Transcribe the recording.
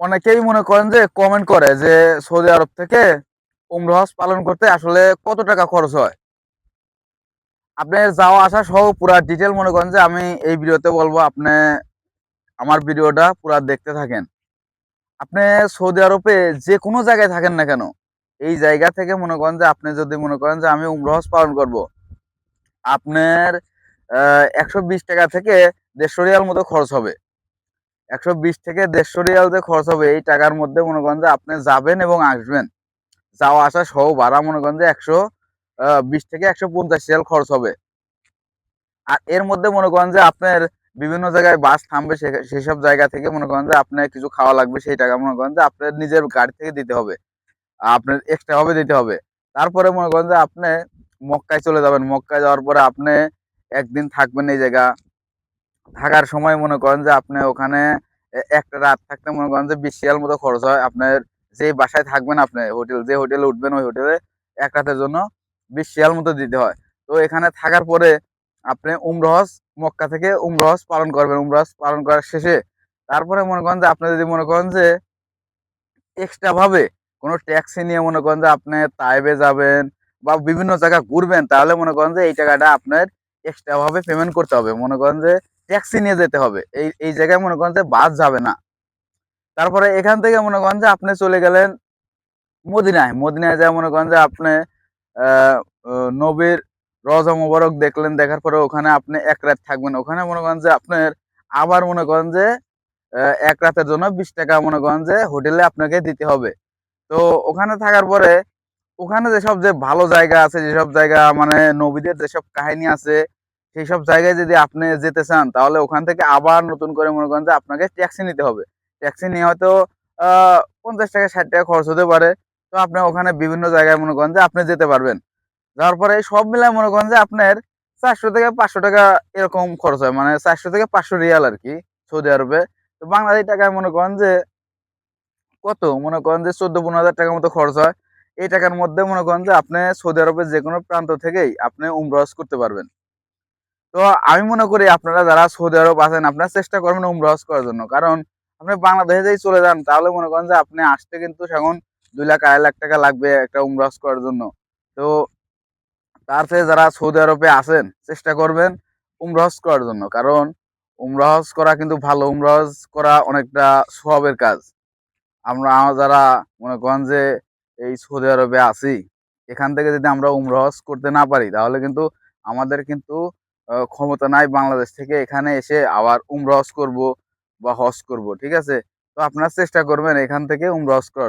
অনেকেই মনে করেন যে কমেন্ট করে যে সৌদি আরব থেকে উমরা হজ পালন করতে আসলে কত টাকা খরচ হয়? আপনার যাওয়া আসা সহ পুরা ডিটেল মনে করেন যে আমি এই ভিডিওতে বলব, আপনি আমার ভিডিওটা পুরা দেখতে থাকেন। আপনি সৌদি আরবে যে কোনো জায়গায় থাকেন না কেন, এই জায়গা থেকে মনে করেন যে আপনি যদি মনে করেন যে আমি উমরা হজ পালন করব, আপনার একশো বিশ টাকা থেকে দেড়শো রিয়াল মতো খরচ হবে। একশো বিশ থেকে দেড়শো রিয়াল যে খরচ হবে এই টাকার মধ্যে, মনে করেন যে আপনি যাবেন এবং আসবেন। যাওয়া আসা সহ ভাড়া মনে করেন যে একশো বিশ থেকে একশো পঞ্চাশ রিয়াল খরচ হবে। আর এর মধ্যে মনে করেন যে আপনার বিভিন্ন জায়গায় বাস থামবে সেসব জায়গা থেকে মনে করেন যে আপনার কিছু খাওয়া লাগবে, সেই টাকা মনে করেন যে আপনার নিজের গাড়ি থেকে দিতে হবে। আপনার এক্সট্রা ভাবে দিতে হবে। তারপরে মনে করেন যে আপনি মক্কায় চলে যাবেন। মক্কায় যাওয়ার পরে আপনি একদিন থাকবেন এই জায়গা। থাকার সময় মনে করেন যে আপনি ওখানে একটা রাত থাকতে মনে করেন যে বিশ মতো খরচ হয়। আপনার যে বাসায় থাকবেন আপনি, হোটেল, যে হোটেলে উঠবেন ওই হোটেলে এক রাতের জন্য বিশ রিয়াল মতো দিতে হয়। তো এখানে থাকার পরে আপনি উমরহজ মক্কা থেকে উমরহস পালন করবেন। উমরহজ পালন করার শেষে তারপরে মনে করেন যে আপনি যদি মনে করেন যে এক্সট্রা ভাবে কোনো ট্যাক্সি নিয়ে মনে করেন যে আপনি তাইবে যাবেন বা বিভিন্ন জায়গা ঘুরবেন, তাহলে মনে করেন যে এই টাকাটা আপনার এক্সট্রা ভাবে পেমেন্ট করতে হবে। মনে করেন যে ট্যাক্সি নিয়ে যেতে হবে। এই এই জায়গায় মনে করেন যে বাস যাবে না। তারপরে এখান থেকে মনে করেন যে আপনি চলে গেলেন মদিনায়। মদিনায় যা মনে করেন যে আপনি নবীর রজা মোবারক দেখলেন, দেখার পরে ওখানে আপনি এক রাত থাকবেন। ওখানে মনে করেন যে আপনার আবার মনে করেন যে এক রাতের জন্য বিশ টাকা মনে করেন যে হোটেলে আপনাকে দিতে হবে। তো ওখানে থাকার পরে ওখানে যেসব যে ভালো জায়গা আছে, যেসব জায়গা মানে নবীদের যেসব কাহিনী আছে সেই সব জায়গায় যদি আপনি যেতে চান, তাহলে ওখান থেকে আবার নতুন করে মনে করেন যে আপনাকে ট্যাক্সি নিতে হবে। ট্যাক্সি নিয়ে হয়তো পঞ্চাশ টাকা, ষাট টাকা খরচ হতে পারে। তো আপনি ওখানে বিভিন্ন জায়গায় মনে করেন যে আপনি যেতে পারবেন। যাওয়ার পরে সব মিলায় মনে করেন যে আপনার চারশো থেকে পাঁচশো টাকা এরকম খরচ হয়। মানে চারশো থেকে পাঁচশো রিয়াল আর কি সৌদি আরবে। তো বাংলাদেশি টাকায় মনে করেন যে কত? মনে করেন যে চোদ্দ পনেরো হাজার টাকার মতো খরচ হয়। এই টাকার মধ্যে মনে করেন যে আপনি সৌদি আরবের যে কোনো প্রান্ত থেকেই আপনি উমরাজ করতে পারবেন। তো আমি মনে করি আপনারা যারা সৌদি আরব আছেন, আপনারা চেষ্টা করবেন উমরাজ করার জন্য। কারণ আপনি বাংলাদেশে যদি চলে যান, তাহলে মনে করেন যে আপনি আসতে কিন্তু এখন দুই লাখ, আড়াই লাখ টাকা লাগবে একটা উমরাজ করার জন্য। তো তার থেকে যারা সৌদি আরবে আছেন, চেষ্টা করবেন উমরাজ করার জন্য। কারণ উমরাজ করা কিন্তু ভালো। উমরাজ করা অনেকটা সবের কাজ। আমরা যারা মনে করেন যে এই সৌদি আরবে আছি, এখান থেকে যদি আমরা উমরাজ করতে না পারি, তাহলে কিন্তু আমাদের কিন্তু ক্ষমতা নাই বাংলাদেশ থেকে, এখানে এসে আবার উমরাজ করব বা হস করব, ঠিক আছে? তো আপনারা চেষ্টা করবেন এখান থেকে উমরাজ করার।